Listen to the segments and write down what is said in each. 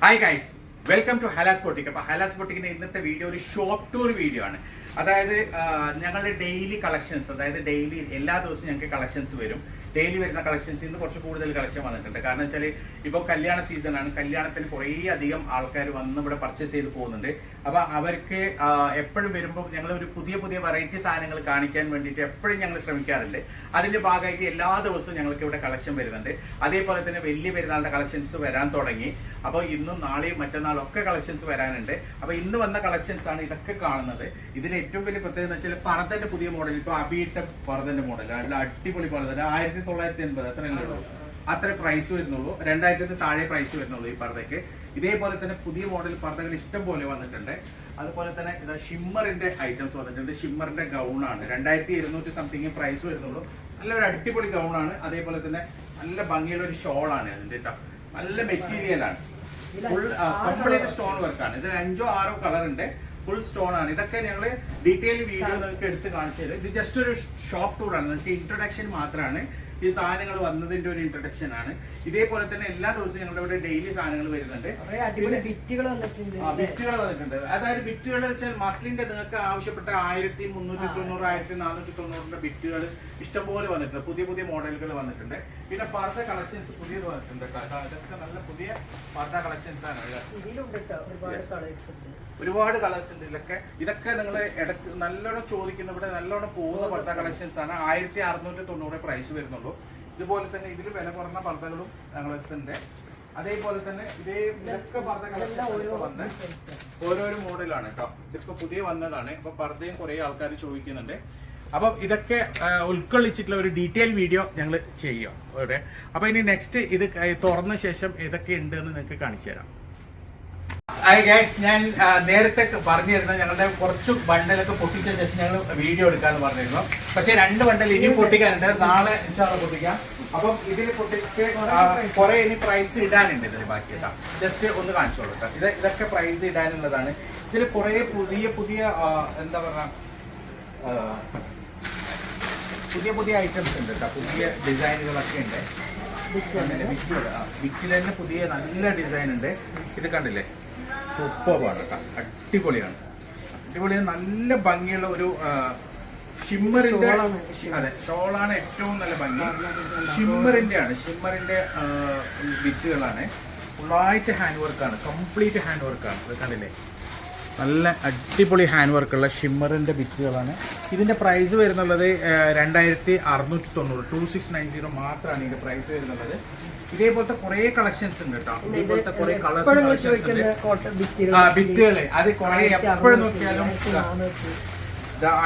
Hi guys welcome to Halas boutique അപ്പൊ ഹലാസ് പൊട്ടിക്കിന്റെ ഇന്നത്തെ video ഒരു ഷോപ്പ് ടൂർ വീഡിയോ ആണ്. അതായത് ഞങ്ങളുടെ ഡെയിലി കളക്ഷൻസ് അതായത് ഡെയിലി എല്ലാ ദിവസവും ഞങ്ങൾക്ക് കളക്ഷൻസ് വരും. ഡെയിലി വരുന്ന കളക്ഷൻസിൽ നിന്ന് കുറച്ച് കൂടുതൽ കളക്ഷൻ വന്നിട്ടുണ്ട്. കാരണം വെച്ചാൽ ഇപ്പോൾ കല്യാണ സീസൺ ആണ്. കല്യാണത്തിന് കുറേ അധികം ആൾക്കാർ വന്ന് ഇവിടെ പർച്ചേസ് ചെയ്ത് പോകുന്നുണ്ട്. അപ്പൊ അവർക്ക് എപ്പോഴും വരുമ്പോൾ ഞങ്ങൾ ഒരു പുതിയ പുതിയ വെറൈറ്റി സാധനങ്ങൾ കാണിക്കാൻ വേണ്ടിയിട്ട് എപ്പോഴും ഞങ്ങൾ ശ്രമിക്കാറുണ്ട്. അതിന്റെ ഭാഗമായിട്ട് എല്ലാ ദിവസവും ഞങ്ങൾക്ക് ഇവിടെ കളക്ഷൻ വരുന്നുണ്ട്. അതേപോലെ തന്നെ വലിയ പെരുന്നാളിന്റെ കളക്ഷൻസ് വരാൻ തുടങ്ങി. അപ്പോൾ ഇന്നും നാളെയും മറ്റന്നാളും ഒക്കെ കളക്ഷൻസ് വരാനുണ്ട്. അപ്പോൾ ഇന്ന് വന്ന കളക്ഷൻസ് ആണ് ഇതൊക്കെ കാണുന്നത്. ഇതിന് ഏറ്റവും വലിയ പ്രത്യേകത എന്ന് വെച്ചാൽ പർദ്ദന്റെ പുതിയ മോഡൽ ഇപ്പോൾ അബിയിട്ട പർദ്ദന്റെ മോഡൽ അല്ല അടിപൊളി പർദ്ദ ആയിരത്തി തൊള്ളായിരത്തി എൺപത് അത്രയല്ലേ ഉള്ളൂ? അത്ര പ്രൈസ് വരുന്നുള്ളൂ. രണ്ടായിരത്തിന് താഴെ പ്രൈസ് വരുന്നുള്ളൂ ഈ പർദ്ദയ്ക്ക്. ഇതേപോലെ തന്നെ പുതിയ മോഡൽ പർദ്ദകൾ ഇഷ്ടം പോലെ വന്നിട്ടുണ്ട്. അതുപോലെ തന്നെ ഇതാ ഷിമ്മറിന്റെ ഐറ്റംസ് വന്നിട്ടുണ്ട്. ഷിമ്മറിന്റെ ഗൗണാണ് ആണ്. രണ്ടായിരത്തി ഇരുന്നൂറ്റി സംതിങ് പ്രൈസ് വരുന്നുള്ളൂ. നല്ലൊരു അടിപൊളി ഗൗണാണ് ആണ്. അതേപോലെ തന്നെ നല്ല ഭംഗിയുള്ള ഒരു ഷോൾ ആണ് അതിന്റെ ട്ടോ. നല്ല മെറ്റീരിയലാണ് ഫുൾ കംപ്ലീറ്റ് സ്റ്റോൺ വർക്കാണ് ആണ്. ഇതിൽ അഞ്ചോ ആറോ കളർ ഉണ്ട്. ഫുൾ സ്റ്റോൺ ആണ്. ഇതൊക്കെ ഞങ്ങൾ ഡീറ്റെയിൽ വീഡിയോ നിങ്ങൾക്ക് എടുത്ത് കാണിച്ചു തരും. ഇത് ജസ്റ്റ് ഒരു ഷോപ്പ് ടൂർ ആണ്. നിങ്ങൾക്ക് ഇൻട്രൊഡക്ഷൻ മാത്രമാണ്. ഈ സാധനങ്ങൾ വന്നതിന്റെ ഒരു ഇൻട്രഡക്ഷൻ ആണ്. ഇതേപോലെ തന്നെ എല്ലാ ദിവസവും ഞങ്ങളുടെ ഇവിടെ ഡെയിലി സാധനങ്ങൾ വരുന്നുണ്ട്. ബിറ്റുകൾ വന്നിട്ടുണ്ട് അതായത് ബിറ്റുകൾ വെച്ചാൽ മസ്ലിന്റെ നിങ്ങൾക്ക് ആവശ്യപ്പെട്ട ആയിരത്തി മുന്നൂറ്റി തൊണ്ണൂറ് ആയിരത്തി നാനൂറ്റി തൊണ്ണൂറിന്റെ ബിറ്റുകൾ ഇഷ്ടംപോലെ വന്നിട്ടുണ്ട്. പുതിയ പുതിയ മോഡലുകൾ വന്നിട്ടുണ്ട്. പിന്നെ പർദ്ദ കളക്ഷൻസ് പുതിയത് വന്നിട്ടുണ്ട്. ഇതൊക്കെ നല്ല പുതിയ പർദ്ദ കളക്ഷൻസ് ആണ്. ഒരുപാട് കളേഴ്സ് ഉണ്ട്. ഒരുപാട് കളേഴ്സ് ഉണ്ട് ഇതിലൊക്കെ ഇതൊക്കെ നിങ്ങൾ ഇടയ്ക്ക് നല്ലോണം ചോദിക്കുന്ന ഇവിടെ നല്ലോണം പോകുന്ന പർദ്ദ കളക്ഷൻസ് ആണ്. ആയിരത്തി അറുന്നൂറ്റി തൊണ്ണൂറ് പ്രൈസ് വരുന്നുള്ളൂ. ഇതുപോലെ തന്നെ ഇതിൽ വില കുറഞ്ഞ പർദ്ദകളും ഞങ്ങളെത്തുണ്ട് അതേപോലെ തന്നെ ഇതേ ഇതൊക്കെ പർദ്ദ കളക്ഷൻസ് വന്ന് ഓരോരോ മോഡലാണ് കേട്ടോ. ഇതിപ്പോ പുതിയ വന്നതാണ്. ഇപ്പൊ പർദ്ദയും കുറെ ആൾക്കാർ ചോദിക്കുന്നുണ്ട്. അപ്പം ഇതൊക്കെ ഉൾക്കൊള്ളിച്ചിട്ടുള്ള ഒരു ഡീറ്റെയിൽ വീഡിയോ ഞങ്ങൾ ചെയ്യാം. ഇവിടെ അപ്പൊ ഇനി നെക്സ്റ്റ് ഇത് തുറന്ന ശേഷം ഇതൊക്കെ ഉണ്ട് എന്ന് നിങ്ങൾക്ക് കാണിച്ചു തരാം. ഞാൻ നേരത്തെ പറഞ്ഞിരുന്ന ഞങ്ങളുടെ കുറച്ച് ബണ്ടലൊക്കെ പൊട്ടിച്ച ശേഷം ഞങ്ങൾ വീഡിയോ എടുക്കാന്ന് പറഞ്ഞിരുന്നു. പക്ഷെ രണ്ട് ബണ്ടൽ ഇനി പൊട്ടിക്കാനുണ്ട്. നാളെ ഇൻഷാള്ള പൊട്ടിക്കാം. അപ്പം ഇതിൽ പൊട്ടിച്ച് കുറെ ഇനി പ്രൈസ് ഇടാനുണ്ട് ഇതിൽ ബാക്കി കേട്ടോ. ജസ്റ്റ് ഒന്ന് കാണിച്ചോളൂ കേട്ടോ. ഇത് ഇതൊക്കെ പ്രൈസ് ഇടാനുള്ളതാണ്. ഇതിൽ കുറെ പുതിയ പുതിയ എന്താ പറയുക പുതിയ പുതിയ ഐറ്റംസ് ഉണ്ട് കേട്ടോ. പുതിയ ഡിസൈനുകളൊക്കെ ഉണ്ട്. വിക്കിൽ തന്നെ പുതിയ നല്ല ഡിസൈൻ ഉണ്ട്. ഇത് കണ്ടില്ലേ? സൂപ്പറാണ് കേട്ടോ. അടിപൊളിയാണ്. അടിപൊളിയാണ്. നല്ല ഭംഗിയുള്ള ഒരു ഷിമ്മറിന്റെ അതെ ഷോളാണ് ഏറ്റവും നല്ല ഭംഗി. ഷിമ്മറിന്റെ ആണ്. ഷിമ്മറിന്റെ വിറ്റുകളാണ്. ഫുള്ളായിട്ട് ഹാൻഡ് വർക്കാണ്. കംപ്ലീറ്റ് ഹാൻഡ് വർക്കാണ്. ഇത് കണ്ടില്ലേ? നല്ല അടിപൊളി ഹാൻഡ് വർക്കുള്ള ഷിമ്മറിന്റെ ബിറ്റുകളാണ് ഇതിന്റെ പ്രൈസ് വരുന്നുള്ളത് രണ്ടായിരത്തി അറുന്നൂറ്റി തൊണ്ണൂറ് ടു സിക്സ് നയൻ സീറോ മാത്രമാണ് ഇതിന്റെ പ്രൈസ് വരുന്നുള്ളത്. ഇതേപോലത്തെ കുറേ കളക്ഷൻസ് ഉണ്ട് കേട്ടോ ഇതേപോലത്തെ കുറേ കളേഴ്സ് കളക്ഷൻസ് ഉണ്ട്. ബിറ്റുകൾ ആ ബിറ്റുകൾ അത് കുറെ എപ്പോഴും നോക്കിയാലും ആയിരത്തി നാനൂറ്റി.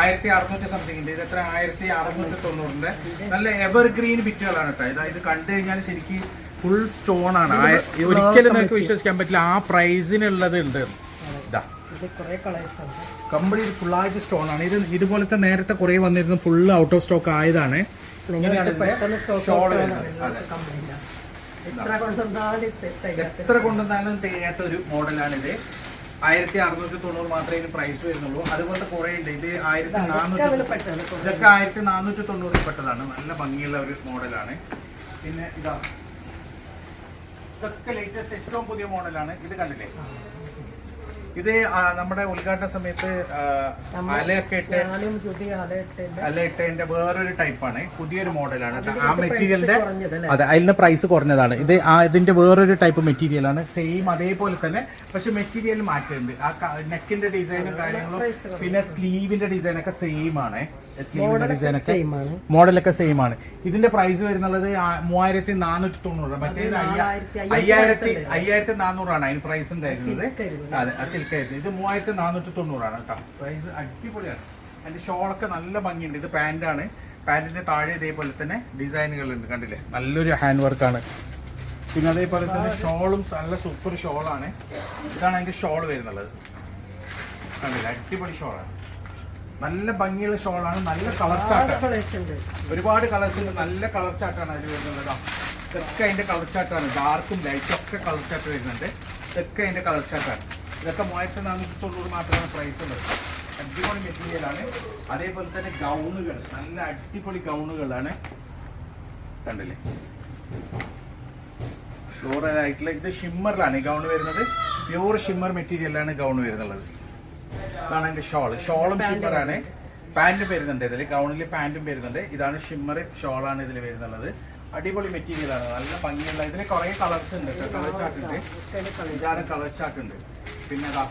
ആയിരത്തി അറുന്നൂറ്റി സംതിങ് ഉണ്ട്. ഇത് എത്ര ആയിരത്തി അറുന്നൂറ്റി തൊണ്ണൂറിന്റെ നല്ല എവർഗ്രീൻ ബിറ്റുകളാണ് കേട്ടോ ഇത് ഇത് കണ്ടു കഴിഞ്ഞാൽ ശരിക്കും ഫുൾ സ്റ്റോൺ ആണ്. ഒരിക്കലും നിങ്ങൾക്ക് വിശ്വസിക്കാൻ പറ്റില്ല. ആ പ്രൈസിനുള്ളത് ഉണ്ട് ഇതാ. കംപ്ലീറ്റ് ഫുള്ളായിട്ട് സ്റ്റോൺ ആണ്. ഇത് ഇതുപോലത്തെ നേരത്തെ കുറെ വന്നിരുന്നു ഫുൾ ഔട്ട് ഓഫ് സ്റ്റോക്ക് ആയതാണ്. എത്ര കൊണ്ടുവന്നാലും തികയാത്ത ഒരു മോഡലാണ് ഇത് ഒരു മോഡലാണിത്. ആയിരത്തി അറുന്നൂറ്റി തൊണ്ണൂറ് മാത്രമേ ഇതിന് പ്രൈസ് വരുന്നുള്ളൂ. അതുപോലത്തെ കുറെ ഉണ്ട്. ഇത് ആയിരത്തി നാനൂറ്റി ഇതൊക്കെ ആയിരത്തി നാനൂറ്റി തൊണ്ണൂറിൽ പെട്ടതാണ്. നല്ല ഭംഗിയുള്ള ഒരു മോഡലാണ്. പിന്നെ ഇതാ ഇതൊക്കെ ലേറ്റസ്റ്റ് ഏറ്റവും പുതിയ മോഡലാണ്. ഇത് കണ്ടില്ലേ? ഇത് നമ്മുടെ ഉദ്ഘാടന സമയത്ത് അലയൊക്കെ ഇട്ട് ഞാനും ചുതി ആലയിട്ടുണ്ട് അല ഇട്ടതിന്റെ വേറൊരു ടൈപ്പാണ്. പുതിയൊരു മോഡലാണ് ആ മെറ്റീരിയലിന്റെ അതെ അതിന്റെ പ്രൈസ് കുറഞ്ഞതാണ്. ഇത് ആ ഇതിന്റെ വേറൊരു ടൈപ്പ് മെറ്റീരിയലാണ്. സെയിം അതേപോലെ തന്നെ പക്ഷെ മെറ്റീരിയൽ മാറ്റുന്നുണ്ട് ആ നെക്കിന്റെ ഡിസൈനും കാര്യങ്ങളും പിന്നെ സ്ലീവിന്റെ ഡിസൈനൊക്കെ സെയിം ആണ്. മോഡലൊക്കെ സെയിം ആണ്. ഇതിന്റെ പ്രൈസ് വരുന്നത് മൂവായിരത്തി നാനൂറ്റി തൊണ്ണൂറ് മറ്റേ അയ്യായിരത്തി അയ്യായിരത്തി നാനൂറാണ് അതിന് പ്രൈസ് ഉണ്ടായിരുന്നത്. അതെ സിൽക്ക് ആയിരുന്നു. ഇത് മൂവായിരത്തി നാനൂറ്റി തൊണ്ണൂറാണ് കേട്ടോ. പ്രൈസ് അടിപൊളിയാണ്. അതിന്റെ ഷോളൊക്കെ നല്ല ഭംഗിയുണ്ട്. ഇത് പാന്റാണ് പാന്റിന്റെ താഴെ ഇതേപോലെ തന്നെ ഡിസൈനുകളുണ്ട് കണ്ടില്ലേ? നല്ലൊരു ഹാൻഡ് വർക്കാണ് പിന്നെ അതേപോലെ തന്നെ ഷോളും നല്ല സൂപ്പർ ഷോളാണ് ഇതാണ് അതിന്റെ ഷോൾ വരുന്നുള്ളത്. കണ്ടില്ലേ? അടിപൊളി ഷോളാണ് നല്ല ഭംഗിയുള്ള ഷോളാണ് നല്ല കളർ ഒരുപാട് കളേഴ്സ് ഉണ്ട്. ഒരുപാട് കളേഴ്സ് ഉണ്ട് നല്ല കളർ ചാട്ടാണ് അതിൽ വരുന്നത് കേട്ടോ ഇതൊക്കെ അതിന്റെ കളർ ചാട്ടാണ്. ഡാർക്കും ലൈറ്റും ഒക്കെ കളർ ചാട്ട് വരുന്നുണ്ട്. ഇതൊക്കെ അതിന്റെ കളർ ചാട്ടാണ്. ഇതൊക്കെ മൂവായിരത്തി നാനൂറ്റി തൊണ്ണൂറ് മാത്രമാണ് പ്രൈസ് ഉള്ളത്. അടിപൊളി മെറ്റീരിയലാണ് അതേപോലെ തന്നെ ഗൗണുകൾ നല്ല അടിപൊളി ഗൗണുകളാണ്. കണ്ടില്ലേ? ഫ്ലോറൽ ആയിട്ടുള്ള ഇത് ഷിമ്മറിലാണ് ഈ ഗൗൺ വരുന്നത്. പ്യൂർ ഷിമ്മർ മെറ്റീരിയലാണ് ഗൗൺ വരുന്നുള്ളത്. ഇതാണ് അതിന്റെ ഷോൾ ഷോളും ഷിമ്മറാണ് പാന്റും വരുന്നുണ്ട് ഇതിൽ ഗൗണിൽ പാന്റും വരുന്നുണ്ട്. ഇതാണ് ഷിമ്മർ ഷോളാണ് ഇതിൽ വരുന്നുള്ളത്. അടിപൊളി മെറ്റീരിയൽ ആണ്. നല്ല ഭംഗിയുള്ള ഇതിൽ കുറേ കളേഴ്സ് ഉണ്ട് കളർ ചാർട്ട് ഉണ്ട്. ഇതാണ് കളർ ചാർട്ട് ഉണ്ട്. പിന്നെ അതാ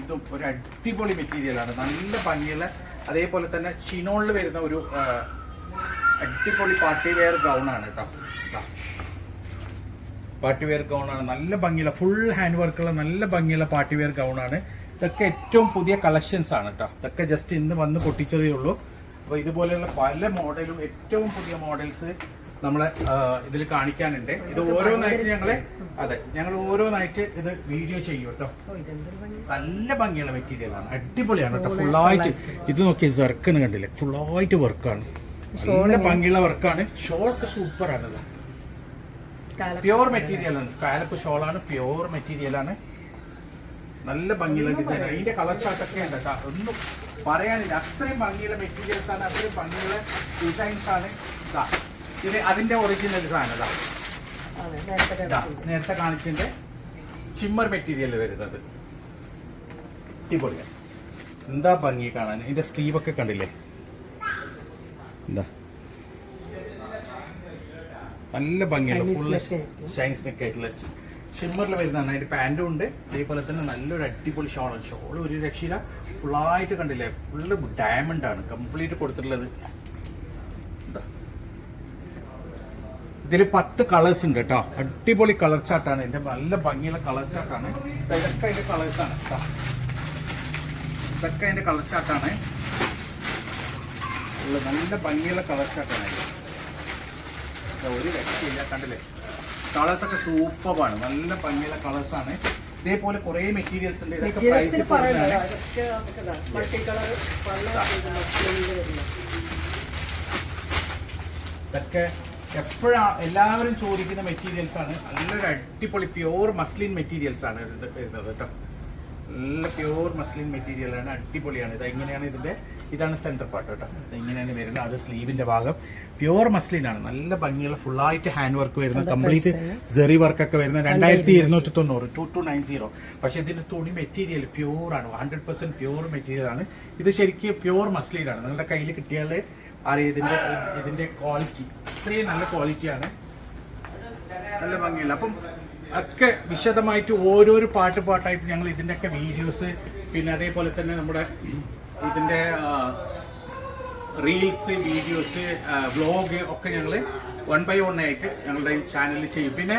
ഇതും ഒരു അടിപൊളി മെറ്റീരിയൽ ആണ്. നല്ല ഭംഗിയുള്ള അതേപോലെ തന്നെ ചിനോളിൽ വരുന്ന ഒരു അടിപൊളി പാർട്ടി വെയർ ഗൗൺ ആണ് കേട്ടോ. പാർട്ടി വെയർ ഗൗൺ ആണ്. നല്ല ഭംഗിയുള്ള ഫുൾ ഹാൻഡ് വർക്കുള്ള നല്ല ഭംഗിയുള്ള പാർട്ടി വെയർ ഗൗൺ ആണ്. ഇതൊക്കെ ഏറ്റവും പുതിയ കളക്ഷൻസ് ആണ് കേട്ടോ ഇതൊക്കെ ജസ്റ്റ് ഇന്ന് വന്ന് പൊട്ടിച്ചതേ ഉള്ളൂ. അപ്പോൾ ഇതുപോലെയുള്ള പല മോഡലും ഏറ്റവും പുതിയ മോഡൽസ് നമ്മളെ ഇതിൽ കാണിക്കാനുണ്ട്. ഇത് ഓരോന്നായിട്ട് ഞങ്ങളെ അതെ ഞങ്ങൾ ഓരോന്നായിട്ട് ഇത് വീഡിയോ ചെയ്യും കേട്ടോ നല്ല ഭംഗിയുള്ള മെറ്റീരിയലാണ് അടിപൊളിയാണ് കേട്ടോ ഫുള്ളായിട്ട് ഇത് നോക്കി സെർക്കണ് കണ്ടില്ലേ? ഫുള്ളായിട്ട് വർക്കാണ് നല്ല ഭംഗിയുള്ള വർക്കാണ് ഷോൾക്ക് സൂപ്പറാണ് പ്യുവർ മെറ്റീരിയൽ ആണ്. സ്കാലപ്പ് ഷോളാണ് പ്യുവർ മെറ്റീരിയൽ ആണ്. നല്ല ഭംഗിയുള്ള ഡിസൈൻ അതിന്റെ കളർ ചാർട്ട് ഒക്കെ ഉണ്ട് കേട്ടോ. ഒന്നും പറയാനില്ല. അത്രയും ഭംഗിയുള്ള മെറ്റീരിയൽസ് ആണ് അത്രയും ഭംഗിയുള്ള ഡിസൈൻസ് ആണ്. ഇതാ. ഇത് അതിന്റെ ഒറിജിനൽ സാധനം ഇതാ. അതെ നേരത്തെ കാണിച്ചതിന്റെ ഷിമ്മർ മെറ്റീരിയൽ വരുന്നത്. അടിപൊളിയാണ്. എന്താ ഭംഗി കാണാൻ? ഇതിന്റെ സ്ലീവ് ഒക്കെ കണ്ടില്ലേ? എന്താ നല്ല ഭംഗിയുള്ള ഫുള്ള് ഷൈൻസ് ആയിരിക്കും. ഷിമ്മറിൽ വരുന്നതാണ്. അതിന്റെ പാന്റും ഉണ്ട്. അതേപോലെ തന്നെ നല്ലൊരു അടിപൊളി ഷോളാണ് ഷോൾ ഒരു രക്ഷയില്ല. ഫുള്ളായിട്ട് കണ്ടില്ലേ? ഫുള്ള് ഡയമണ്ട് ആണ്. കംപ്ലീറ്റ് കൊടുത്തിട്ടുള്ളത്. ഇതാ. ഇതിൽ പത്ത് കളേഴ്സ് ഉണ്ട് കേട്ടോ. അടിപൊളി കളർ ചാർട്ടാണ് ഇതിന്റെ നല്ല ഭംഗിയുള്ള കളർ ചാർട്ടാണ് ഇതൊക്കെ അതിന്റെ കളേഴ്സ് ആണ്. കേട്ടോ ഇതൊക്കെ അതിന്റെ കളർ ചാർട്ടാണ് ഉള്ള നല്ല ഭംഗിയുള്ള കളർ ദാ ഒരു രക്ഷയില്ല. കണ്ടില്ലേ? കളേഴ്സ് ഒക്കെ സൂപ്പറാണ് നല്ല ഭംഗിയുള്ള കളേഴ്സ് ആണ്. ഇതേപോലെ കുറേ മെറ്റീരിയൽസ് ഉണ്ട്. ഇതൊക്കെ പ്രൈസ് ഇതൊക്കെ എപ്പോഴാ എല്ലാവരും ചോദിക്കുന്ന മെറ്റീരിയൽസ് ആണ്. നല്ലൊരു അടിപൊളി പ്യുവർ മസ്ലിൻ മെറ്റീരിയൽസ് ആണ് ഇത് വരുന്നത് കേട്ടോ. നല്ല പ്യൂർ മസ്ലിൻ മെറ്റീരിയലാണ് അടിപൊളിയാണ്. ഇത് ഇങ്ങനെയാണ് ഇതിന്റെ ഇതാണ് സെന്റർ പാർട്ട് കേട്ടോ. ഇങ്ങനെയാണ് വരുന്നത് അത് സ്ലീവിന്റെ ഭാഗം. പ്യൂർ മസ്ലിനാണ് ആണ് നല്ല ഭംഗിയുള്ള ഫുള്ളായിട്ട് ഹാൻഡ് വർക്ക് വരുന്ന കംപ്ലീറ്റ് സെറി വർക്ക് ഒക്കെ വരുന്ന രണ്ടായിരത്തി ഇരുന്നൂറ്റി തൊണ്ണൂറ് ടു ടു നയൻ സീറോ പക്ഷെ ഇതിന്റെ തുണി മെറ്റീരിയൽ പ്യൂറാണ് ആണ് ഹൺഡ്രഡ് പെർസെന്റ് പ്യൂർ മെറ്റീരിയൽ ആണ്. ഇത് ശരിക്കും പ്യൂർ മസ്ലിനാണ് ആണ്. നിങ്ങളുടെ കയ്യിൽ കിട്ടിയാൽ അറിയാം ഇതിന്റെ ഇതിന്റെ ക്വാളിറ്റി ഇത്രയും നല്ല ക്വാളിറ്റിയാണ് നല്ല ഭംഗിയുള്ള. അപ്പം ഒക്കെ വിശദമായിട്ട് ഓരോരോ പാട്ട് പാട്ടായിട്ട് ഞങ്ങൾ ഇതിന്റെയൊക്കെ വീഡിയോസ് പിന്നെ അതേപോലെ തന്നെ നമ്മുടെ ഇതിന്റെ റീൽസ് വീഡിയോസ് വ്ലോഗ് ഒക്കെ ഞങ്ങൾ വൺ ബൈ വൺ ആയിട്ട് ഞങ്ങളുടെ ഈ ചാനലിൽ ചെയ്യും. പിന്നെ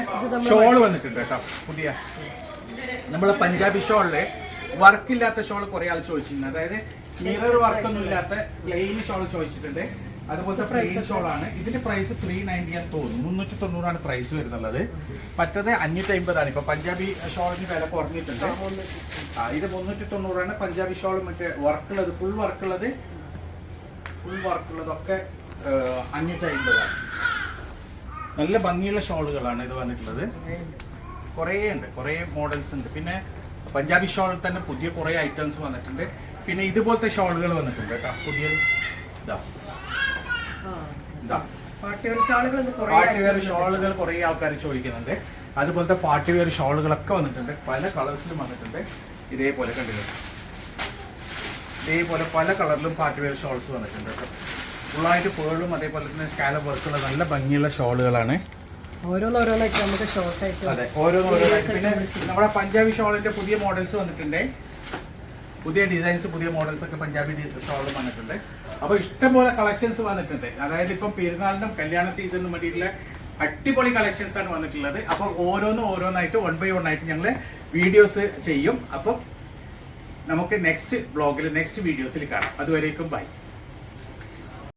ഷോൾ വന്നിട്ടുണ്ട് കേട്ടോ പുതിയ. നമ്മളെ പഞ്ചാബി ഷോളിൽ വർക്കില്ലാത്ത ഷോൾ കുറേ ആൾ ചോദിച്ചിട്ടുണ്ട്. അതായത് മിറർ വർക്കൊന്നും ഇല്ലാത്ത പ്ലെയിൻ ഷോൾ ചോദിച്ചിട്ടുണ്ട്. അതുപോലത്തെ പ്ലെയിൻ ഷോൾ ആണ്. ഇതിന്റെ പ്രൈസ് ത്രീ നയന്റി ആണ് തോന്നുന്നു. മുന്നൂറ്റി തൊണ്ണൂറാണ് പ്രൈസ് വരുന്നുള്ളത്. മറ്റത് അഞ്ഞൂറ്റി അമ്പതാണ് ഇപ്പൊ പഞ്ചാബി ഷോളിന് വില കുറഞ്ഞിട്ടുണ്ട്. ആ ഇത് മുന്നൂറ്റി തൊണ്ണൂറാണ് പഞ്ചാബി ഷോൾ മറ്റേ വർക്കുള്ളത് ഫുൾ വർക്കുള്ളത്. ഫുൾ വർക്കുള്ളതൊക്കെ അഞ്ഞൂറ്റി അമ്പതാണ് നല്ല ഭംഗിയുള്ള ഷോളുകളാണ് ഇത് വന്നിട്ടുള്ളത്. കുറേ ഉണ്ട്. കുറേ മോഡൽസ് ഉണ്ട്. പിന്നെ പഞ്ചാബി ഷോളിൽ തന്നെ പുതിയ കുറേ ഐറ്റംസ് വന്നിട്ടുണ്ട്. പിന്നെ ഇതുപോലത്തെ ഷോളുകൾ വന്നിട്ടുണ്ട് കേട്ടോ. പുതിയ ഇതാ. ഇതാ. പാർട്ടി വെയർ ഷാളുകൾ കുറേ ആൾക്കാർ ചോദിക്കുന്നുണ്ട്. അതുപോലത്തെ പാർട്ടി വെയർ ഷോളുകളൊക്കെ വന്നിട്ടുണ്ട്. പല കളേഴ്സിലും വന്നിട്ടുണ്ട്. ഇതേപോലെ കണ്ടിട്ടുണ്ട് ഇതേപോലെ പല കളറിലും പാർട്ടി വെയർ ഷോൾസ് വന്നിട്ടുണ്ട് കേട്ടോ. ഫുള്ളായിട്ട് പേളും അതേപോലെ തന്നെ സ്കാലപ്പ് വർക്കുള്ള നല്ല ഭംഗിയുള്ള ഷോളുകളാണ്. ഓരോന്നോരോന്നായിട്ട് നമുക്ക് ഷോർട്ട് ആയിട്ട് അതെ പിന്നെ നമ്മുടെ പഞ്ചാബി ഷോളിന്റെ പുതിയ മോഡൽസ് വന്നിട്ടുണ്ട്. പുതിയ ഡിസൈൻസ് പുതിയ മോഡൽസ് ഒക്കെ പഞ്ചാബി ഷോളും വന്നിട്ടുണ്ട്. അപ്പോൾ ഇഷ്ടംപോലെ കളക്ഷൻസ് വന്നിട്ടുണ്ട്. അതായത് ഇപ്പം പെരുന്നാളിനും കല്യാണ സീസണിനും വേണ്ടിയിട്ടുള്ള അടിപൊളി കളക്ഷൻസ് ആണ് വന്നിട്ടുള്ളത്. അപ്പോൾ ഓരോന്നും ഓരോന്നായിട്ട് വൺ ബൈ വൺ ആയിട്ട് ഞങ്ങൾ വീഡിയോസ് ചെയ്യും. അപ്പം നമുക്ക് നെക്സ്റ്റ് ബ്ലോഗിൽ നെക്സ്റ്റ് വീഡിയോസിൽ കാണാം. അതുവരേക്കും ബൈ